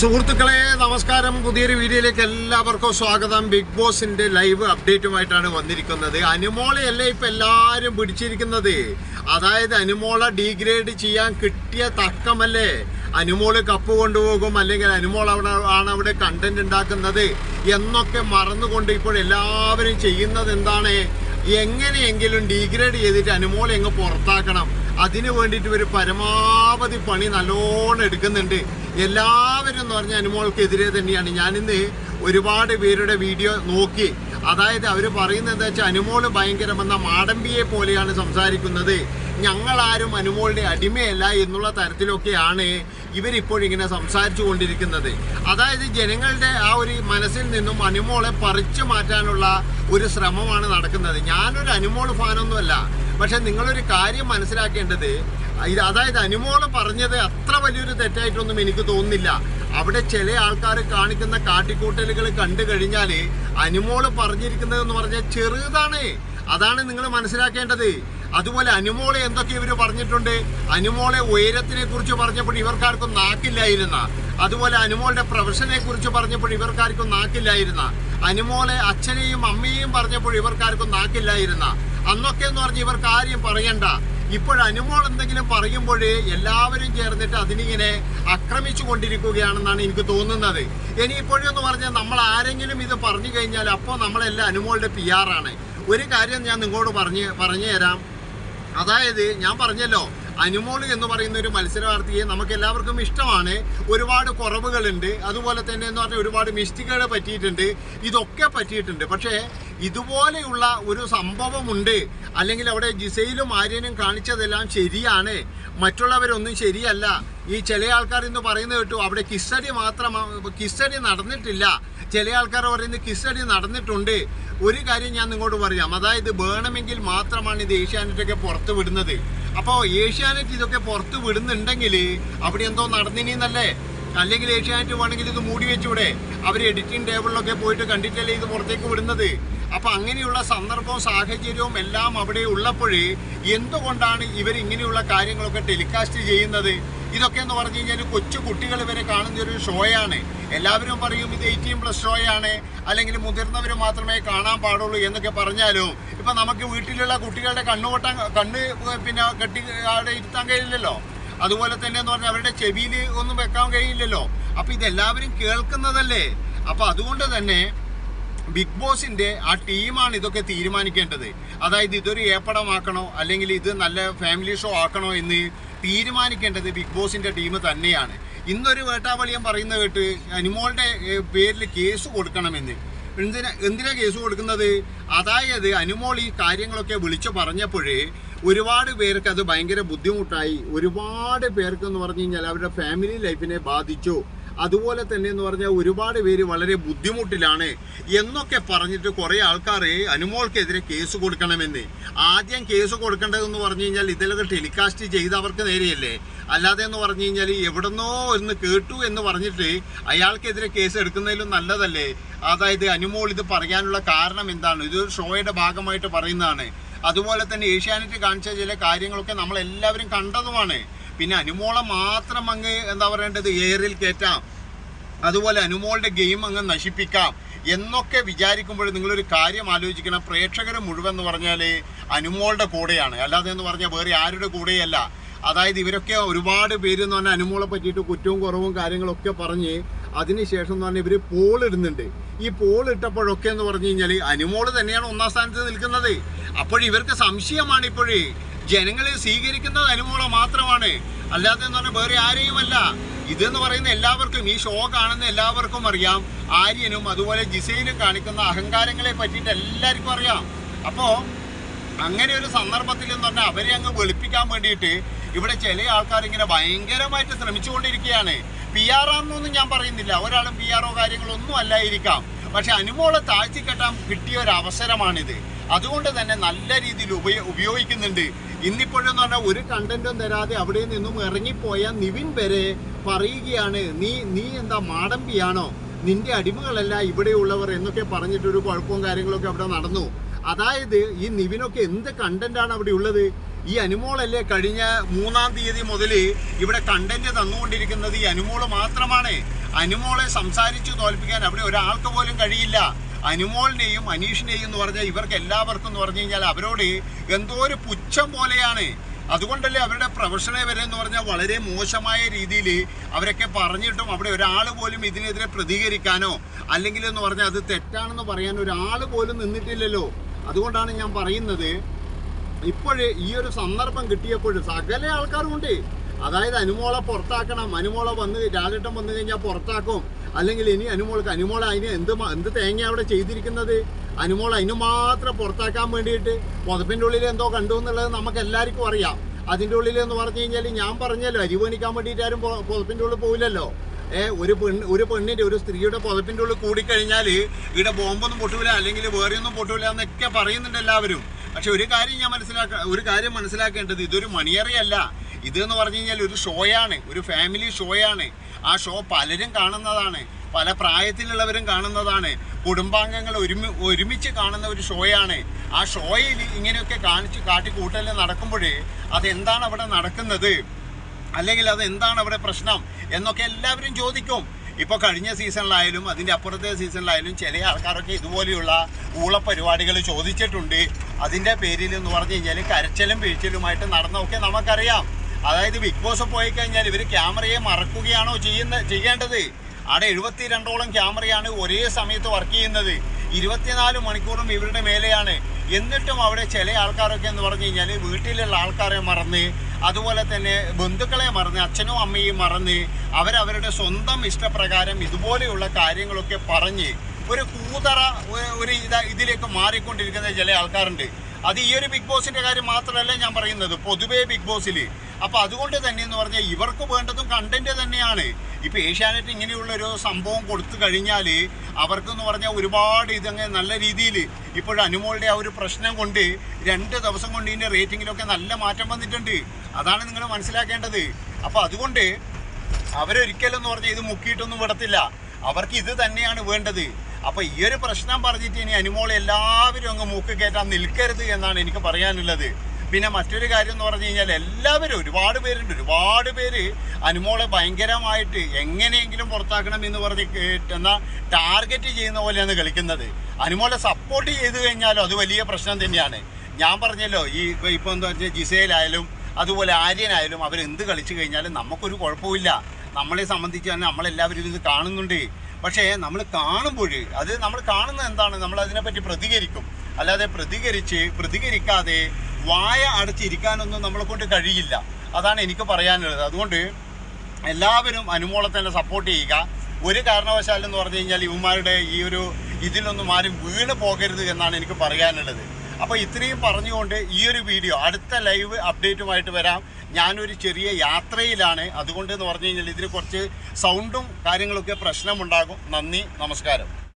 സുഹൃത്തുക്കളെ നമസ്കാരം. പുതിയൊരു വീഡിയോയിലേക്ക് എല്ലാവർക്കും സ്വാഗതം. ബിഗ് ബോസിന്റെ ലൈവ് അപ്ഡേറ്റുമായിട്ടാണ് വന്നിരിക്കുന്നത്. അനുമോളയല്ലേ ഇപ്പൊ എല്ലാവരും പിടിച്ചിരിക്കുന്നത്? അതായത് അനുമോള ഡീഗ്രേഡ് ചെയ്യാൻ കിട്ടിയ തക്കമല്ലേ അനുമോൾ കപ്പ് കൊണ്ടുപോകും അല്ലെങ്കിൽ അനുമോൾ അവിടെ ആണ് അവിടെ കണ്ടന്റ് ഉണ്ടാക്കുന്നത് എന്നൊക്കെ മറന്നുകൊണ്ട് ഇപ്പോൾ എല്ലാവരും ചെയ്യുന്നത് എന്താണ്? എങ്ങനെയെങ്കിലും ഡീഗ്രേഡ് ചെയ്തിട്ട് അനുമോളെ എങ്ങ് പുറത്താക്കണം. അതിനു വേണ്ടിയിട്ട് ഇവർ പരമാവധി പണി നല്ലോണം എടുക്കുന്നുണ്ട്. എല്ലാവരും എന്ന് പറഞ്ഞ അനുമോൾക്കെതിരെ തന്നെയാണ്. ഞാനിന്ന് ഒരുപാട് പേരുടെ വീഡിയോ നോക്കി. അതായത് അവർ പറയുന്നത് എന്താ വെച്ചാൽ അനുമോൾ ഭയങ്കരമെന്ന മാടമ്പിയെ പോലെയാണ് സംസാരിക്കുന്നത്. ഞങ്ങളാരും അനുമോളുടെ അടിമയല്ല എന്നുള്ള തരത്തിലൊക്കെയാണ് ഇവരിപ്പോഴിങ്ങനെ സംസാരിച്ചു കൊണ്ടിരിക്കുന്നത്. അതായത് ജനങ്ങളുടെ ആ ഒരു മനസ്സിൽ നിന്നും അനുമോളെ പറിച്ചു മാറ്റാനുള്ള ഒരു ശ്രമമാണ് നടക്കുന്നത്. ഞാനൊരു അനുമോൾ ഫാനൊന്നുമല്ല. പക്ഷെ നിങ്ങളൊരു കാര്യം മനസ്സിലാക്കേണ്ടത് ഇത് അതായത് അനുമോൾ പറഞ്ഞത് അത്ര വലിയൊരു തെറ്റായിട്ടൊന്നും എനിക്ക് തോന്നുന്നില്ല. അവിടെ ചില ആൾക്കാർ കാണിക്കുന്ന കാട്ടിക്കൂട്ടലുകൾ കണ്ടു കഴിഞ്ഞാൽ അനുമോൾ പറഞ്ഞിരിക്കുന്നത് എന്ന് പറഞ്ഞാൽ ചെറുതാണ്. അതാണ് നിങ്ങൾ മനസ്സിലാക്കേണ്ടത്. അതുപോലെ അനുമോളെ എന്തൊക്കെ ഇവർ പറഞ്ഞിട്ടുണ്ട്? അനുമോളെ ഉയരത്തിനെ കുറിച്ച് പറഞ്ഞപ്പോൾ ഇവർക്കാർക്കും നാക്കില്ലായിരുന്ന. അതുപോലെ അനുമോളുടെ പ്രൊഫഷനെ കുറിച്ച് പറഞ്ഞപ്പോൾ ഇവർക്കാർക്കും നാക്കില്ലായിരുന്ന. അനുമോളെ അച്ഛനെയും അമ്മയെയും പറഞ്ഞപ്പോൾ ഇവർക്കാർക്കും നാക്കില്ലായിരുന്ന. അന്നൊക്കെ എന്ന് പറഞ്ഞ് ഇവർ കാര്യം പറയണ്ട. ഇപ്പോൾ അനുമോൾ എന്തെങ്കിലും പറയുമ്പോൾ എല്ലാവരും ചേർന്നിട്ട് അതിനിങ്ങനെ ആക്രമിച്ചു കൊണ്ടിരിക്കുകയാണെന്നാണ് എനിക്ക് തോന്നുന്നത്. ഇനിയിപ്പോഴെന്ന് പറഞ്ഞാൽ നമ്മൾ ആരെങ്കിലും ഇത് പറഞ്ഞു കഴിഞ്ഞാൽ അപ്പോൾ നമ്മളെല്ലാം അനുമോളുടെ പി ആറാണ് ഒരു കാര്യം ഞാൻ നിങ്ങളോട് പറഞ്ഞ് പറഞ്ഞു തരാം. അതായത് ഞാൻ പറഞ്ഞല്ലോ അനുമോൾ എന്ന് പറയുന്ന ഒരു മത്സരാർത്ഥിയെ നമുക്ക് എല്ലാവർക്കും ഇഷ്ടമാണ്. ഒരുപാട് കുറവുകളുണ്ട്. അതുപോലെ തന്നെ എന്ന് പറഞ്ഞാൽ ഒരുപാട് മിസ്റ്റേക്കുകൾ പറ്റിയിട്ടുണ്ട്. ഇതൊക്കെ പറ്റിയിട്ടുണ്ട്. പക്ഷേ ഇതുപോലെയുള്ള ഒരു സംഭവമുണ്ട്. അല്ലെങ്കിൽ അവിടെ ജിസയിലും ആര്യനും കാണിച്ചതെല്ലാം ശരിയാണ്. മറ്റുള്ളവരൊന്നും ശരിയല്ല. ഈ ചില ആൾക്കാർ ഇന്ന് പറയുന്നത് കേട്ടു അവിടെ കിസ്സടി മാത്രം കിസ്സടി നടന്നിട്ടില്ല. ചില ആൾക്കാർ പറയുന്നത് കിസ്സടി നടന്നിട്ടുണ്ട്. ഒരു കാര്യം ഞാൻ നിങ്ങോട്ട് പറയാം. അതായത് വേണമെങ്കിൽ മാത്രമാണ് ഇത് ഏഷ്യാനെറ്റൊക്കെ പുറത്തു വിടുന്നത്. അപ്പോൾ ഏഷ്യാനെറ്റ് ഇതൊക്കെ പുറത്ത് വിടുന്നുണ്ടെങ്കിൽ അവിടെ എന്തോ നടന്നിനിന്നല്ലേ? അല്ലെങ്കിൽ ഏഷ്യാനെറ്റ് വേണമെങ്കിൽ ഇത് മൂടി വെച്ചൂടെ? അവർ എഡിറ്റിംഗ് ടേബിളിലൊക്കെ പോയിട്ട് കണ്ടിട്ടല്ലേ ഇത് പുറത്തേക്ക് വിടുന്നത്? അപ്പൊ അങ്ങനെയുള്ള സന്ദർഭവും സാഹചര്യവും എല്ലാം അവിടെ ഉള്ളപ്പോഴേ എന്തുകൊണ്ടാണ് ഇവർ ഇങ്ങനെയുള്ള കാര്യങ്ങളൊക്കെ ടെലികാസ്റ്റ് ചെയ്യുന്നത്? ഇതൊക്കെ എന്ന് പറഞ്ഞു കഴിഞ്ഞാൽ കൊച്ചു കുട്ടികൾ വരെ കാണുന്ന ഒരു ഷോയാണ്. എല്ലാവരും പറയും ഇത് എയ്റ്റീൻ പ്ലസ് ഷോയാണ് അല്ലെങ്കിൽ മുതിർന്നവർ മാത്രമേ കാണാൻ പാടുള്ളൂ എന്നൊക്കെ പറഞ്ഞാലും ഇപ്പൊ നമുക്ക് വീട്ടിലുള്ള കുട്ടികളുടെ കണ്ണുകൊട്ടാൻ കണ്ണ് പിന്നെ കെട്ടി അവിടെ ഇരുത്താൻ കഴിയില്ലല്ലോ. അതുപോലെ തന്നെ എന്ന് പറഞ്ഞാൽ അവരുടെ ചെവിയിൽ ഒന്നും വെക്കാൻ കഴിയില്ലല്ലോ. അപ്പൊ ഇതെല്ലാവരും കേൾക്കുന്നതല്ലേ? അപ്പൊ അതുകൊണ്ട് തന്നെ ബിഗ് ബോസിന്റെ ആ ടീമാണ് ഇതൊക്കെ തീരുമാനിക്കേണ്ടത്. അതായത് ഇതൊരു ഏപ്പടമാക്കണോ അല്ലെങ്കിൽ ഇത് നല്ല ഫാമിലി ഷോ ആക്കണോ എന്ന് തീരുമാനിക്കേണ്ടത് ബിഗ് ബോസിന്റെ ടീം തന്നെയാണ്. ഇന്നൊരു വേട്ടാവളിയം പറയുന്ന കേട്ട് അനിമോളുടെ പേരിൽ കേസ് കൊടുക്കണമെന്ന്. എന്തിനാ എന്തിനാ കേസ് കൊടുക്കുന്നത്? അതായത് അനുമോൾ ഈ കാര്യങ്ങളൊക്കെ വിളിച്ചു പറഞ്ഞപ്പോഴേ ഒരുപാട് പേർക്ക് അത് ഭയങ്കര ബുദ്ധിമുട്ടായി. ഒരുപാട് പേർക്ക് എന്ന് പറഞ്ഞു കഴിഞ്ഞാൽ അവരുടെ ഫാമിലി ലൈഫിനെ ബാധിച്ചു. അതുപോലെ തന്നെ എന്ന് പറഞ്ഞാൽ ഒരുപാട് പേര് വളരെ ബുദ്ധിമുട്ടിലാണ് എന്നൊക്കെ പറഞ്ഞിട്ട് കുറേ ആൾക്കാർ അനുമോൾക്കെതിരെ കേസ് കൊടുക്കണമെന്ന്. ആദ്യം കേസ് കൊടുക്കേണ്ടതെന്ന് പറഞ്ഞു കഴിഞ്ഞാൽ ഇതിലൊക്കെ ടെലികാസ്റ്റ് ചെയ്ത് അവർക്ക് നേരെയല്ലേ. അല്ലാതെ എന്ന് പറഞ്ഞു കഴിഞ്ഞാൽ എവിടെന്നോ ഒന്ന് കേട്ടു എന്ന് പറഞ്ഞിട്ട് അയാൾക്കെതിരെ കേസ് എടുക്കുന്നതിലും നല്ലതല്ലേ. അതായത് അനുമോൾ ഇത് പറയാനുള്ള കാരണം എന്താണ്? ഇതൊരു ഷോയുടെ ഭാഗമായിട്ട് പറയുന്നതാണ്. അതുപോലെ തന്നെ ഏഷ്യാനെറ്റ് കാണിച്ച ചില കാര്യങ്ങളൊക്കെ നമ്മളെല്ലാവരും കണ്ടതുമാണ്. പിന്നെ അനുമോളെ മാത്രം അങ്ങ് എന്താ പറയേണ്ടത് എയറിൽ കയറ്റാം. അതുപോലെ അനുമോളുടെ ഗെയിം അങ്ങ് നശിപ്പിക്കാം എന്നൊക്കെ വിചാരിക്കുമ്പോൾ നിങ്ങളൊരു കാര്യം ആലോചിക്കണം. പ്രേക്ഷകർ മുഴുവൻ എന്ന് പറഞ്ഞാൽ അനുമോളുടെ കൂടെയാണ്. അല്ലാതെ എന്ന് പറഞ്ഞാൽ വേറെ ആരുടെ കൂടെയല്ല. അതായത് ഇവരൊക്കെ ഒരുപാട് പേര് എന്ന് പറഞ്ഞാൽ അനുമോളെ പറ്റിയിട്ട് കുറ്റവും കുറവും കാര്യങ്ങളൊക്കെ പറഞ്ഞ് അതിനുശേഷം എന്ന് പറഞ്ഞാൽ ഇവർ പോൾ ഇടുന്നുണ്ട്. ഈ പോൾ ഇട്ടപ്പോഴൊക്കെ എന്ന് പറഞ്ഞു കഴിഞ്ഞാൽ അനുമോൾ തന്നെയാണ് ഒന്നാം സ്ഥാനത്ത് നിൽക്കുന്നത്. അപ്പോൾ ഇവർക്ക് സംശയമാണ് ഇപ്പോഴേ. ജനങ്ങളെ സ്വീകരിക്കുന്നത് അനുകൂലം മാത്രമാണ്. അല്ലാതെ എന്ന് പറഞ്ഞാൽ വേറെ ആരെയുമല്ല. ഇതെന്ന് പറയുന്ന എല്ലാവർക്കും ഈ ഷോ കാണുന്ന എല്ലാവർക്കും അറിയാം. ആര്യനും അതുപോലെ ജിസയിലും കാണിക്കുന്ന അഹങ്കാരങ്ങളെ പറ്റിയിട്ട് എല്ലാവർക്കും അറിയാം. അപ്പോൾ അങ്ങനെ ഒരു സന്ദർഭത്തിൽ എന്ന് പറഞ്ഞാൽ അവരെ അങ്ങ് വെളുപ്പിക്കാൻ വേണ്ടിയിട്ട് ഇവിടെ ചില ആൾക്കാർ ഇങ്ങനെ ഭയങ്കരമായിട്ട് ശ്രമിച്ചുകൊണ്ടിരിക്കുകയാണ്. പി ആർ ആണെന്നൊന്നും ഞാൻ പറയുന്നില്ല. ഒരാളും പി ആറോ കാര്യങ്ങളൊന്നും അല്ലായിരിക്കാം. പക്ഷെ അനുമോളെ താഴ്ത്തിക്കെട്ടാൻ കിട്ടിയ ഒരു അവസരമാണിത്. അതുകൊണ്ട് തന്നെ നല്ല രീതിയിൽ ഉപയോ ഉപയോഗിക്കുന്നുണ്ട്. ഇന്നിപ്പോഴെന്ന് പറഞ്ഞാൽ ഒരു കണ്ടന്റും തരാതെ അവിടെ നിന്നും ഇറങ്ങിപ്പോയ നിവിൻ വരെ പറയുകയാണ് നീ നീ എന്താ മാടമ്പിയാണോ? നിന്റെ അടിമകളല്ല ഇവിടെയുള്ളവർ എന്നൊക്കെ പറഞ്ഞിട്ടൊരു കുഴപ്പവും കാര്യങ്ങളൊക്കെ അവിടെ നടന്നു. അതായത് ഈ നിവിനൊക്കെ എന്ത് കണ്ടന്റാണ് അവിടെ ഉള്ളത്? ഈ അനുമോളല്ലേ കഴിഞ്ഞ മൂന്നാം തീയതി മുതൽ ഇവിടെ കണ്ടന്റ് തന്നുകൊണ്ടിരിക്കുന്നത് ഈ അനുമോൾ മാത്രമാണ്. അനുമോളെ സംസാരിച്ചു തോൽപ്പിക്കാൻ അവിടെ ഒരാൾക്ക് പോലും കഴിയില്ല. അനുമോളിനെയും അനീഷിനെയും എന്ന് പറഞ്ഞാൽ ഇവർക്ക് എല്ലാവർക്കും എന്ന് പറഞ്ഞു കഴിഞ്ഞാൽ അവരോട് എന്തോ ഒരു പുച്ഛം പോലെയാണ്. അതുകൊണ്ടല്ലേ അവരുടെ പ്രൊഫഷനെ വരെ എന്ന് പറഞ്ഞാൽ വളരെ മോശമായ രീതിയിൽ അവരൊക്കെ പറഞ്ഞിട്ടും അവിടെ ഒരാൾ പോലും ഇതിനെതിരെ പ്രതികരിക്കാനോ അല്ലെങ്കിൽ എന്ന് പറഞ്ഞാൽ അത് തെറ്റാണെന്ന് പറയാൻ ഒരാൾ പോലും നിന്നിട്ടില്ലല്ലോ. അതുകൊണ്ടാണ് ഞാൻ പറയുന്നത്. ഇപ്പോഴേ ഈ ഒരു സന്ദർഭം കിട്ടിയപ്പോൾ സകല ആൾക്കാരും ഉണ്ട്. അതായത് അനുമോളെ പുറത്താക്കണം. അനുമോളെ വന്ന് രാജട്ടം വന്നു കഴിഞ്ഞാൽ പുറത്താക്കും. അല്ലെങ്കിൽ ഇനി അനുമോൾക്ക് അനുമോൾ അതിന് എന്ത് എന്ത് തേങ്ങ അവിടെ ചെയ്തിരിക്കുന്നത്? അനുമോൾ അതിന് മാത്രം പുറത്താക്കാൻ വേണ്ടിയിട്ട് പുതപ്പിന്റെ ഉള്ളിൽ എന്തോ കണ്ടു എന്നുള്ളത് നമുക്ക് എല്ലാവർക്കും അറിയാം. അതിന്റെ ഉള്ളിൽ എന്ന് പറഞ്ഞു കഴിഞ്ഞാൽ ഞാൻ പറഞ്ഞല്ലോ അരി പണിക്കാൻ വേണ്ടിയിട്ട് ആരും പുതപ്പിന്റെ ഉള്ളിൽ പോവില്ലല്ലോ. ഏ ഒരു പെണ്ണ് ഒരു പെണ്ണിന്റെ ഒരു സ്ത്രീയുടെ പുതപ്പിന്റെ ഉള്ളിൽ കൂടിക്കഴിഞ്ഞാൽ ഇവിടെ ബോംബൊന്നും പൊട്ടൂല അല്ലെങ്കിൽ വേറെയൊന്നും പൊട്ടൂല എന്നൊക്കെ പറയുന്നുണ്ട് എല്ലാവരും. പക്ഷെ ഒരു കാര്യം ഞാൻ മനസ്സിലാക്ക ഒരു കാര്യം മനസ്സിലാക്കേണ്ടത് ഇതൊരു മണിയറിയല്ല. ഇത് എന്ന് പറഞ്ഞു കഴിഞ്ഞാൽ ഒരു ഷോയാണ് ഒരു ഫാമിലി ഷോയാണ്. ആ ഷോ പലരും കാണുന്നതാണ് പല പ്രായത്തിലുള്ളവരും കാണുന്നതാണ് കുടുംബാംഗങ്ങൾ ഒരുമി ഒരുമിച്ച് കാണുന്ന ഒരു ഷോയാണ്. ആ ഷോയിൽ ഇങ്ങനെയൊക്കെ കാണിച്ച് കാട്ടിക്കൂട്ടൽ നടക്കുമ്പോഴേ അതെന്താണ് അവിടെ നടക്കുന്നത്? അല്ലെങ്കിൽ അത് എന്താണ് അവിടെ പ്രശ്നം? എന്നൊക്കെ എല്ലാവരും ചോദിക്കും. ഇപ്പോൾ കഴിഞ്ഞ സീസണിലായാലും അതിന്റെ അപ്പുറത്തെ സീസണിലായാലും ചില ആൾക്കാരൊക്കെ ഇതുപോലെയുള്ള ഊളപ്പരിപാടികൾ ചോദിച്ചിട്ടുണ്ട്. അതിന്റെ പേരിൽ എന്ന് പറഞ്ഞു കഴിഞ്ഞാൽ കരച്ചിലും വീഴ്ചലുമായിട്ട് നടന്നൊക്കെ നമുക്കറിയാം. അതായത് ബിഗ് ബോസ് പോയി കഴിഞ്ഞാൽ ഇവർ ക്യാമറയെ മറക്കുകയാണോ ചെയ്യുന്ന ചെയ്യേണ്ടത്? അവിടെ എഴുപത്തി രണ്ടോളം ക്യാമറയാണ് ഒരേ സമയത്ത് വർക്ക് ചെയ്യുന്നത്. ഇരുപത്തിനാല് മണിക്കൂറും ഇവരുടെ മേലെയാണ്. എന്നിട്ടും അവിടെ ചില ആൾക്കാരൊക്കെ എന്ന് പറഞ്ഞു കഴിഞ്ഞാൽ വീട്ടിലുള്ള ആൾക്കാരെ മറന്ന് അതുപോലെ തന്നെ ബന്ധുക്കളെ മറന്ന് അച്ഛനും അമ്മയും മറന്ന് അവരവരുടെ സ്വന്തം ഇഷ്ടപ്രകാരം ഇതുപോലെയുള്ള കാര്യങ്ങളൊക്കെ പറഞ്ഞ് ഒരു കൂതറ ഒരു ഇതാ ഇതിലേക്ക് മാറിക്കൊണ്ടിരിക്കുന്ന ചില ആൾക്കാരുണ്ട്. അത് ഈ ഒരു ബിഗ് ബോസിന്റെ കാര്യം മാത്രമല്ല ഞാൻ പറയുന്നത്. പൊതുവേ ബിഗ് ബോസിൽ അപ്പോൾ അതുകൊണ്ട് തന്നെ എന്ന് പറഞ്ഞാൽ ഇവർക്ക് വേണ്ടതും കണ്ടന്റ് തന്നെയാണ്. ഇപ്പൊ ഏഷ്യാനെറ്റ് ഇങ്ങനെയുള്ള ഒരു സംഭവം കൊടുത്തു കഴിഞ്ഞാൽ അവർക്കെന്ന് പറഞ്ഞാൽ ഒരുപാട് ഇതങ്ങ് നല്ല രീതിയിൽ ഇപ്പോഴും അനുമോളുടെ ആ ഒരു പ്രശ്നം കൊണ്ട് രണ്ട് ദിവസം കൊണ്ട് ഇതിന്റെ റേറ്റിങ്ങിലൊക്കെ നല്ല മാറ്റം വന്നിട്ടുണ്ട്. അതാണ് നിങ്ങൾ മനസ്സിലാക്കേണ്ടത്. അപ്പോൾ അതുകൊണ്ട് അവരൊരിക്കലും എന്ന് പറഞ്ഞാൽ ഇത് മുക്കിയിട്ടൊന്നും വിടത്തില്ല. അവർക്ക് ഇത് തന്നെയാണ് വേണ്ടത്. അപ്പൊ ഈ ഒരു പ്രശ്നം പറഞ്ഞിട്ട് ഇനി അനുമോളെ എല്ലാവരും അങ്ങ് മൂക്ക് കയറ്റാൻ നിൽക്കരുത് എന്നാണ് എനിക്ക് പറയാനുള്ളത്. പിന്നെ മറ്റൊരു കാര്യം എന്ന് പറഞ്ഞു കഴിഞ്ഞാൽ എല്ലാവരും ഒരുപാട് പേരുണ്ട്. ഒരുപാട് പേര് അനുമോളെ ഭയങ്കരമായിട്ട് എങ്ങനെയെങ്കിലും പുറത്താക്കണം എന്ന് പറഞ്ഞ് കേട്ടെന്ന ടാർഗറ്റ് ചെയ്യുന്ന പോലെയാണ് കളിക്കുന്നത്. അനുമോളെ സപ്പോർട്ട് ചെയ്തു കഴിഞ്ഞാലും അത് വലിയ പ്രശ്നം തന്നെയാണ്. ഞാൻ പറഞ്ഞല്ലോ ഈ ഇപ്പോൾ ഇപ്പോൾ എന്താ വെച്ചാൽ ജിസയിലായാലും അതുപോലെ ആര്യനായാലും അവരെന്ത് കളിച്ചു കഴിഞ്ഞാലും നമുക്കൊരു കുഴപ്പമില്ല. നമ്മളെ സംബന്ധിച്ച് തന്നെ നമ്മളെല്ലാവരും ഇത് കാണുന്നുണ്ട്. പക്ഷേ നമ്മൾ കാണുമ്പോൾ അത് നമ്മൾ കാണുന്ന എന്താണ്? നമ്മൾ അതിനെപ്പറ്റി പ്രതികരിക്കും. അല്ലാതെ പ്രതികരിച്ച് പ്രതികരിക്കാതെ വായ അടച്ചിരിക്കാനൊന്നും നമ്മളെ കൊണ്ട് കഴിയില്ല. അതാണ് എനിക്ക് പറയാനുള്ളത്. അതുകൊണ്ട് എല്ലാവരും അനുമോളത്തിനെ സപ്പോർട്ട് ചെയ്യുക. ഒരു കാരണവശാലും എന്ന് പറഞ്ഞു കഴിഞ്ഞാൽ ഇവന്മാരുടെ ഈ ഒരു ഇതിലൊന്നും ആരും വീണ് പോകരുത് എന്നാണ് എനിക്ക് പറയാനുള്ളത്. അപ്പോൾ ഇത്രയും പറഞ്ഞുകൊണ്ട് ഈ ഒരു വീഡിയോ അടുത്ത ലൈവ് അപ്ഡേറ്റുമായിട്ട് വരാം. ഞാനൊരു ചെറിയ യാത്രയിലാണ്. അതുകൊണ്ട് എന്ന് പറഞ്ഞു കഴിഞ്ഞാൽ ഇതിന് കുറച്ച് സൗണ്ടും കാര്യങ്ങളൊക്കെ പ്രശ്നമുണ്ടാകും. നന്ദി നമസ്കാരം.